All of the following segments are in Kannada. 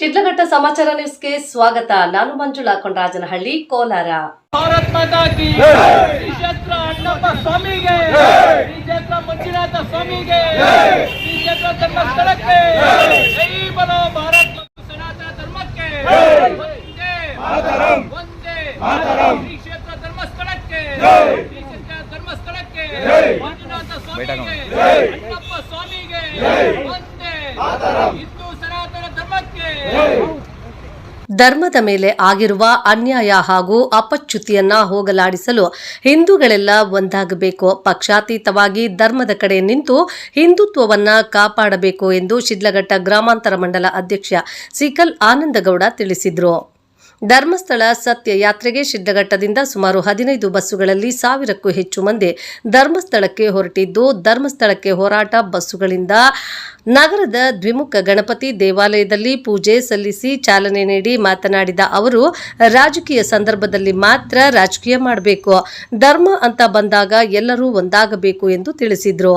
ಸಮಾಚಾರ ನ್ಯೂಸ್ಗೆ ಸ್ವಾಗತ. ನಾನು ಮಂಜುಳಾ ಕೊಂಡರಾಜನಹಳ್ಳಿ ಕೋಲಾರ. ಭಾರತ್ ಮಾತಾ ಕಿ ಶ್ರೀ ಕ್ಷೇತ್ರ ಅಣ್ಣಪ್ಪ ಸ್ವಾಮಿಗೆ. ಶ್ರೀ ಕ್ಷೇತ್ರ ಮಂಜುನಾಥ ಸ್ವಾಮಿಗೆ. ಶ್ರೀ ಕ್ಷೇತ್ರ ಧರ್ಮಸ್ಥಳಕ್ಕೆ. ಜೈ! ಬಲೋ ಭಾರತ್ ಮತ್ತು ಸನಾತನ ಧರ್ಮಕ್ಕೆ. ಒಂದೇ ಒಂದೇ ಶ್ರೀ ಕ್ಷೇತ್ರ ಧರ್ಮಸ್ಥಳಕ್ಕೆ. ಶ್ರೀ ಕ್ಷೇತ್ರ ಧರ್ಮಸ್ಥಳಕ್ಕೆ. ಮಂಜುನಾಥ ಸ್ವಾಮಿಗೆ. ಅಣ್ಣಪ್ಪ ಸ್ವಾಮಿಗೆ. ಒಂದೇ ಧರ್ಮದ ಮೇಲೆ ಆಗಿರುವ ಅನ್ಯಾಯ ಹಾಗೂ ಅಪಚ್ಯುತಿಯನ್ನ ಹೋಗಲಾಡಿಸಲು ಹಿಂದೂಗಳೆಲ್ಲ ಒಂದಾಗಬೇಕು. ಪಕ್ಷಾತೀತವಾಗಿ ಧರ್ಮದ ಕಡೆ ನಿಂತು ಹಿಂದುತ್ವವನ್ನ ಕಾಪಾಡಬೇಕು ಎಂದು ಶಿಡ್ಲಘಟ್ಟ ಗ್ರಾಮಾಂತರ ಮಂಡಲ ಅಧ್ಯಕ್ಷ ಸಿಕಲ್ ಆನಂದಗೌಡ ತಿಳಿಸಿದರು. ಧರ್ಮಸ್ಥಳ ಸತ್ಯ ಯಾತ್ರೆಗೆ ಶಿಡ್ಲಘಟ್ಟದಿಂದ ಸುಮಾರು ಹದಿನೈದು ಬಸ್ಸುಗಳಲ್ಲಿ ಸಾವಿರಕ್ಕೂ ಹೆಚ್ಚು ಮಂದಿ ಧರ್ಮಸ್ಥಳಕ್ಕೆ ಹೊರಟಿದ್ದು, ಧರ್ಮಸ್ಥಳಕ್ಕೆ ಹೋರಾಟ ಬಸ್ಸುಗಳಿಂದ ನಗರದ ದ್ವಿಮುಖ ಗಣಪತಿ ದೇವಾಲಯದಲ್ಲಿ ಪೂಜೆ ಸಲ್ಲಿಸಿ ಚಾಲನೆ ನೀಡಿ ಮಾತನಾಡಿದ ಅವರು, ರಾಜಕೀಯ ಸಂದರ್ಭದಲ್ಲಿ ಮಾತ್ರ ರಾಜಕೀಯ ಮಾಡಬೇಕು. ಧರ್ಮ ಅಂತ ಬಂದಾಗ ಎಲ್ಲರೂ ಒಂದಾಗಬೇಕು ಎಂದು ತಿಳಿಸಿದರು.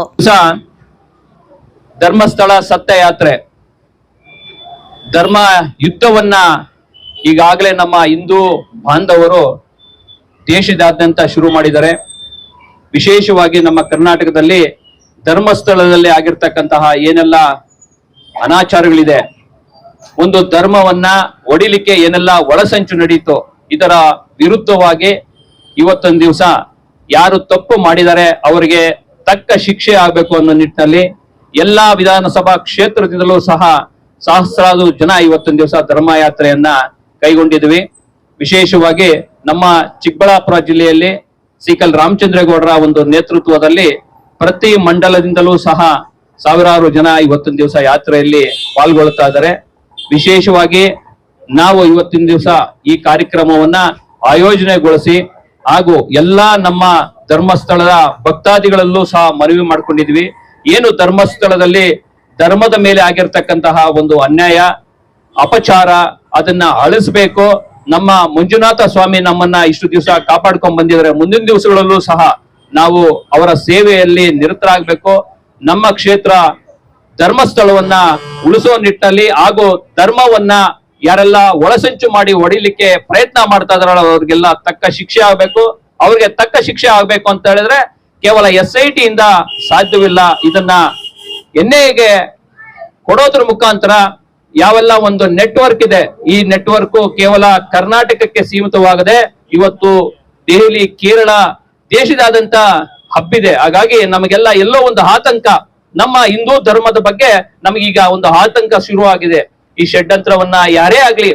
ಧರ್ಮಸ್ಥಳ ಸತ್ಯ ಯಾತ್ರೆ ಧರ್ಮ ಯುದ್ಧವನ್ನ ಈಗಾಗಲೇ ನಮ್ಮ ಹಿಂದೂ ಬಾಂಧವರು ದೇಶದಾದ್ಯಂತ ಶುರು ಮಾಡಿದ್ದಾರೆ. ವಿಶೇಷವಾಗಿ ನಮ್ಮ ಕರ್ನಾಟಕದಲ್ಲಿ ಧರ್ಮಸ್ಥಳದಲ್ಲಿ ಆಗಿರ್ತಕ್ಕಂತಹ ಏನೆಲ್ಲ ಅನಾಚಾರಗಳಿದೆ, ಒಂದು ಧರ್ಮವನ್ನ ಒಡಿಲಿಕ್ಕೆ ಏನೆಲ್ಲ ಒಳಸಂಚು ನಡೆಯಿತು ಇದರ ವಿರುದ್ಧವಾಗಿ ಇವತ್ತೊಂದು ದಿವಸ ಯಾರು ತಪ್ಪು ಮಾಡಿದರೆ ಅವರಿಗೆ ತಕ್ಕ ಶಿಕ್ಷೆ ಆಗಬೇಕು ಅನ್ನೋ ನಿಟ್ಟಿನಲ್ಲಿ ಎಲ್ಲಾ ವಿಧಾನಸಭಾ ಕ್ಷೇತ್ರದಿಂದಲೂ ಸಹ ಸಹಸ್ರಾರು ಜನ ಇವತ್ತೊಂದು ದಿವಸ ಧರ್ಮಯಾತ್ರೆಯನ್ನ ಕೈಗೊಂಡಿದ್ವಿ. ವಿಶೇಷವಾಗಿ ನಮ್ಮ ಚಿಕ್ಕಬಳ್ಳಾಪುರ ಜಿಲ್ಲೆಯಲ್ಲಿ ಸಿಕಲ್ ರಾಮಚಂದ್ರೇಗೌಡರ ಒಂದು ನೇತೃತ್ವದಲ್ಲಿ ಪ್ರತಿ ಮಂಡಲದಿಂದಲೂ ಸಹ ಸಾವಿರಾರು ಜನ ಇವತ್ತಿನ ದಿವಸ ಯಾತ್ರೆಯಲ್ಲಿ ಪಾಲ್ಗೊಳ್ತಾ ಇದ್ದಾರೆ. ವಿಶೇಷವಾಗಿ ನಾವು ಇವತ್ತಿನ ದಿವಸ ಈ ಕಾರ್ಯಕ್ರಮವನ್ನ ಆಯೋಜನೆಗೊಳಿಸಿ ಹಾಗೂ ಎಲ್ಲಾ ನಮ್ಮ ಧರ್ಮಸ್ಥಳದ ಭಕ್ತಾದಿಗಳಲ್ಲೂ ಸಹ ಮನವಿ ಮಾಡ್ಕೊಂಡಿದ್ವಿ. ಏನು ಧರ್ಮಸ್ಥಳದಲ್ಲಿ ಧರ್ಮದ ಮೇಲೆ ಆಗಿರ್ತಕ್ಕಂತಹ ಒಂದು ಅನ್ಯಾಯ, ಅಪಚಾರ ಅದನ್ನ ಅಳಿಸ್ಬೇಕು. ನಮ್ಮ ಮಂಜುನಾಥ ಸ್ವಾಮಿ ನಮ್ಮನ್ನ ಇಷ್ಟು ದಿವಸ ಕಾಪಾಡ್ಕೊಂಡ್ ಬಂದಿದ್ದಾರೆ. ಮುಂದಿನ ದಿವಸಗಳಲ್ಲೂ ಸಹ ನಾವು ಅವರ ಸೇವೆಯಲ್ಲಿ ನಿರತರಾಗಬೇಕು. ನಮ್ಮ ಕ್ಷೇತ್ರ ಧರ್ಮಸ್ಥಳವನ್ನ ಉಳಿಸೋ ನಿಟ್ಟಿನಲ್ಲಿ ಹಾಗೂ ಧರ್ಮವನ್ನ ಯಾರೆಲ್ಲ ಒಳಸಂಚು ಮಾಡಿ ಹೊಡಿಲಿಕ್ಕೆ ಪ್ರಯತ್ನ ಮಾಡ್ತಾ ಇದಾರಲ್ಲ ಅವ್ರಿಗೆಲ್ಲ ತಕ್ಕ ಶಿಕ್ಷೆ ಆಗ್ಬೇಕು. ಅವ್ರಿಗೆ ತಕ್ಕ ಶಿಕ್ಷೆ ಆಗ್ಬೇಕು ಅಂತ ಹೇಳಿದ್ರೆ ಕೇವಲ ಎಸ್ ಐ ಟಿ ಇಂದ ಸಾಧ್ಯವಿಲ್ಲ. ಇದನ್ನ ಎನ್ಎಗೆ ಕೊಡೋದ್ರ ಮುಖಾಂತರ ಯಾವೆಲ್ಲ ಒಂದು ನೆಟ್ವರ್ಕ್ ಇದೆ, ಈ ನೆಟ್ವರ್ಕ್ ಕೇವಲ ಕರ್ನಾಟಕಕ್ಕೆ ಸೀಮಿತವಾಗದೆ ಇವತ್ತು ದೆಹಲಿ, ಕೇರಳ ದೇಶದಾದಂತ ಹಬ್ಬಿದೆ. ಹಾಗಾಗಿ ನಮಗೆಲ್ಲ ಎಲ್ಲೋ ಒಂದು ಆತಂಕ, ನಮ್ಮ ಹಿಂದೂ ಧರ್ಮದ ಬಗ್ಗೆ ನಮಗೀಗ ಒಂದು ಆತಂಕ ಶುರುವಾಗಿದೆ. ಈ ಷಡ್ಯಂತ್ರವನ್ನ ಯಾರೇ ಆಗ್ಲಿ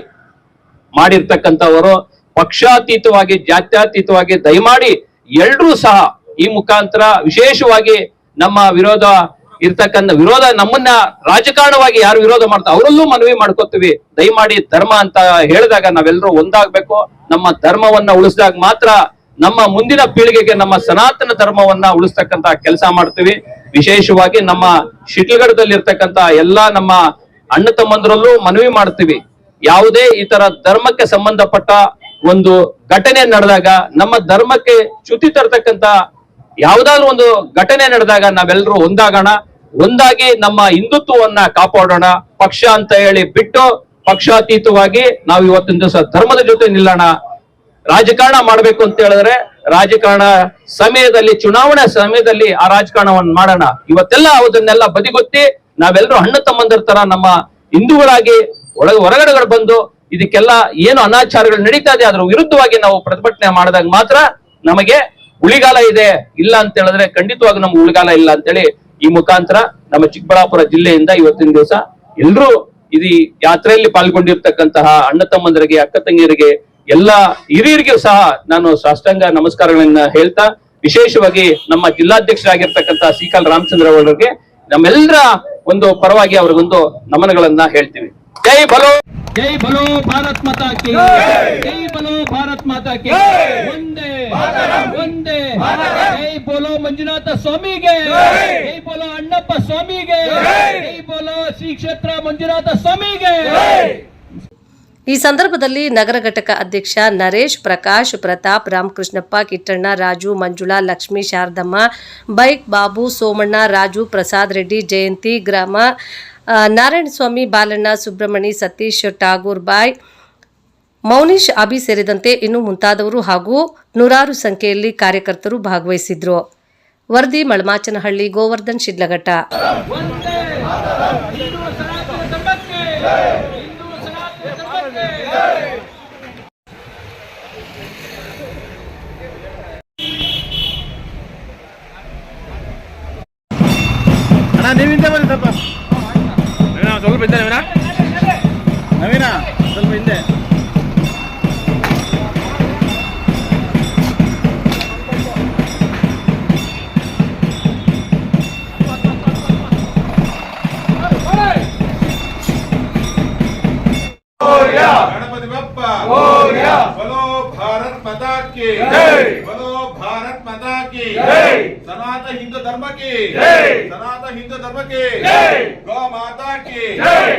ಮಾಡಿರ್ತಕ್ಕಂಥವರು ಪಕ್ಷಾತೀತವಾಗಿ, ಜಾತ್ಯಾತೀತವಾಗಿ ದಯಮಾಡಿ ಎಲ್ರೂ ಸಹ ಈ ಮುಖಾಂತರ ವಿಶೇಷವಾಗಿ ನಮ್ಮ ವಿರೋಧ ಇರ್ತಕ್ಕಂಥ ವಿರೋಧ ನಮ್ಮನ್ನ ರಾಜಕಾರಣವಾಗಿ ಯಾರು ವಿರೋಧ ಮಾಡ್ತಾರೆ ಅವರಲ್ಲೂ ಮನವಿ ಮಾಡ್ಕೋತೀವಿ. ದಯಮಾಡಿ ಧರ್ಮ ಅಂತ ಹೇಳಿದಾಗ ನಾವೆಲ್ಲರೂ ಒಂದಾಗ್ಬೇಕು. ನಮ್ಮ ಧರ್ಮವನ್ನ ಉಳಿಸಿದಾಗ ಮಾತ್ರ ನಮ್ಮ ಮುಂದಿನ ಪೀಳಿಗೆಗೆ ನಮ್ಮ ಸನಾತನ ಧರ್ಮವನ್ನ ಉಳಿಸ್ತಕ್ಕಂತ ಕೆಲಸ ಮಾಡ್ತೀವಿ. ವಿಶೇಷವಾಗಿ ನಮ್ಮ ಶಿಟ್ಲಗಡದಲ್ಲಿ ಇರ್ತಕ್ಕಂತ ಎಲ್ಲಾ ನಮ್ಮ ಅಣ್ಣ ತಮ್ಮಂದ್ರಲ್ಲೂ ಮನವಿ ಮಾಡ್ತೀವಿ. ಯಾವುದೇ ಈ ತರ ಧರ್ಮಕ್ಕೆ ಸಂಬಂಧಪಟ್ಟ ಒಂದು ಘಟನೆ ನಡೆದಾಗ, ನಮ್ಮ ಧರ್ಮಕ್ಕೆ ಚ್ಯುತಿ ತರ್ತಕ್ಕಂತ ಯಾವ್ದಾದ್ರು ಒಂದು ಘಟನೆ ನಡೆದಾಗ ನಾವೆಲ್ಲರೂ ಒಂದಾಗೋಣ. ಒಂದಾಗಿ ನಮ್ಮ ಹಿಂದುತ್ವವನ್ನ ಕಾಪಾಡೋಣ. ಪಕ್ಷ ಅಂತ ಹೇಳಿ ಬಿಟ್ಟು ಪಕ್ಷಾತೀತವಾಗಿ ನಾವು ಇವತ್ತಿನ ದಿವಸ ಧರ್ಮದ ಜೊತೆ ನಿಲ್ಲೋಣ. ರಾಜಕಾರಣ ಮಾಡ್ಬೇಕು ಅಂತ ಹೇಳಿದ್ರೆ ರಾಜಕಾರಣ ಸಮಯದಲ್ಲಿ, ಚುನಾವಣೆ ಸಮಯದಲ್ಲಿ ಆ ರಾಜಕಾರಣವನ್ನು ಮಾಡೋಣ. ಇವತ್ತೆಲ್ಲ ಅದನ್ನೆಲ್ಲ ಬದಿಗೊತ್ತಿ ನಾವೆಲ್ಲರೂ ಹಣ್ಣು ತಮ್ಮಂದಿರ ತರ ನಮ್ಮ ಹಿಂದೂಗಳಾಗಿ ಒಳಗೆ ಹೊರಗಡೆಗಳು ಬಂದು ಇದಕ್ಕೆಲ್ಲ ಏನು ಅನಾಚಾರಗಳು ನಡೀತಾ ಇದೆ ಅದ್ರ ವಿರುದ್ಧವಾಗಿ ನಾವು ಪ್ರತಿಭಟನೆ ಮಾಡಿದಾಗ ಮಾತ್ರ ನಮಗೆ ಉಳಿಗಾಲ ಇದೆ. ಇಲ್ಲ ಅಂತ ಹೇಳಿದ್ರೆ ಖಂಡಿತವಾಗಿ ನಮ್ಗೆ ಉಳಿಗಾಲ ಇಲ್ಲ ಅಂತೇಳಿ ಈ ಮುಖಾಂತರ ನಮ್ಮ ಚಿಕ್ಕಬಳ್ಳಾಪುರ ಜಿಲ್ಲೆಯಿಂದ ಇವತ್ತಿನ ದಿವಸ ಎಲ್ಲರೂ ಇದು ಯಾತ್ರೆಯಲ್ಲಿ ಪಾಲ್ಗೊಂಡಿರ್ತಕ್ಕಂತಹ ಅಣ್ಣ ತಮ್ಮಂದರಿಗೆ, ಅಕ್ಕ ತಂಗಿಯರಿಗೆ, ಎಲ್ಲ ಹಿರಿಯರಿಗೆ ಸಹ ನಾನು ಸಾಷ್ಟಾಂಗ ನಮಸ್ಕಾರಗಳನ್ನ ಹೇಳ್ತಾ, ವಿಶೇಷವಾಗಿ ನಮ್ಮ ಜಿಲ್ಲಾಧ್ಯಕ್ಷರಾಗಿರ್ತಕ್ಕಂತಹ ಸೀಕಾಲ್ ರಾಮಚಂದ್ರ ಅವರಿಗೆ ನಮ್ಮೆಲ್ಲರ ಒಂದು ಪರವಾಗಿ ಅವ್ರಿಗೊಂದು ನಮನಗಳನ್ನ ಹೇಳ್ತೀವಿ. ಜೈ ಬಲೋ ಜೈ ಬಲೋ ಭಾರತ್ ಮಾತಾ ಕಿ ಜೈ ಬಲೋ ಭಾರತ್ ಮಾತಾ ಕಿ ಒಂದೇ ಒಂದೇ ಜೈ ಬೋಲೋ ಮಂಜುನಾಥ ಸ್ವಾಮಿಗೆ ಜೈ. ಬೋಲೋ ಅಣ್ಣಪ್ಪ ಸ್ವಾಮಿಗೆ ಜೈ. ಬೋಲೋ ಶ್ರೀ ಕ್ಷೇತ್ರ ಮಂಜುನಾಥ ಸ್ವಾಮಿಗೆ ಈ ಸಂದರ್ಭದಲ್ಲಿ ನಗರ ಘಟಕ ಅಧ್ಯಕ್ಷ ನರೇಶ್ ಪ್ರಕಾಶ್ ಪ್ರತಾಪ್ ರಾಮಕೃಷ್ಣಪ್ಪ ಕಿಟ್ಟಣ್ಣ ರಾಜು ಮಂಜುಳಾ ಲಕ್ಷ್ಮಿ ಶಾರದಮ್ಮ ಬೈಕ್ ಬಾಬು ಸೋಮಣ್ಣ ರಾಜು ಪ್ರಸಾದ್ ರೆಡ್ಡಿ ಜಯಂತಿ ಗ್ರಾಮ ನಾರಾಯಣಸ್ವಾಮಿ ಬಾಲಣ್ಣ, ಸುಬ್ರಹ್ಮಣಿ, ಸತೀಶ್ ಟಾಗೂರ್ ಬಾಯ್, ಮೌನೀಶ್, ಅಭಿ ಸೇರಿದಂತೆ ಇನ್ನು ಮುಂತಾದವರು ಹಾಗೂ ನೂರಾರು ಸಂಖ್ಯೆಯಲ್ಲಿ ಕಾರ್ಯಕರ್ತರು ಭಾಗವಹಿಸಿದ್ರು. ವರದಿ, ಮಳಮಾಚನಹಳ್ಳಿ, ಗೋವರ್ಧನ್, ಶಿಡ್ಲಘಟ್ಟ. ನೀವಿಂದ ಬನ್ನಿ ನವೀನ ಸ್ವಲ್ಪ ಹಿಂದೆ ನವೀನ ನವೀನ ಸ್ವಲ್ಪ ಹಿಂದೆ गणपति बप्पा बोलो भारत माता की बोलो भारत माता की। सनातन हिंदू धर्म की। सनातन हिंदू धर्म की। गौ माता की।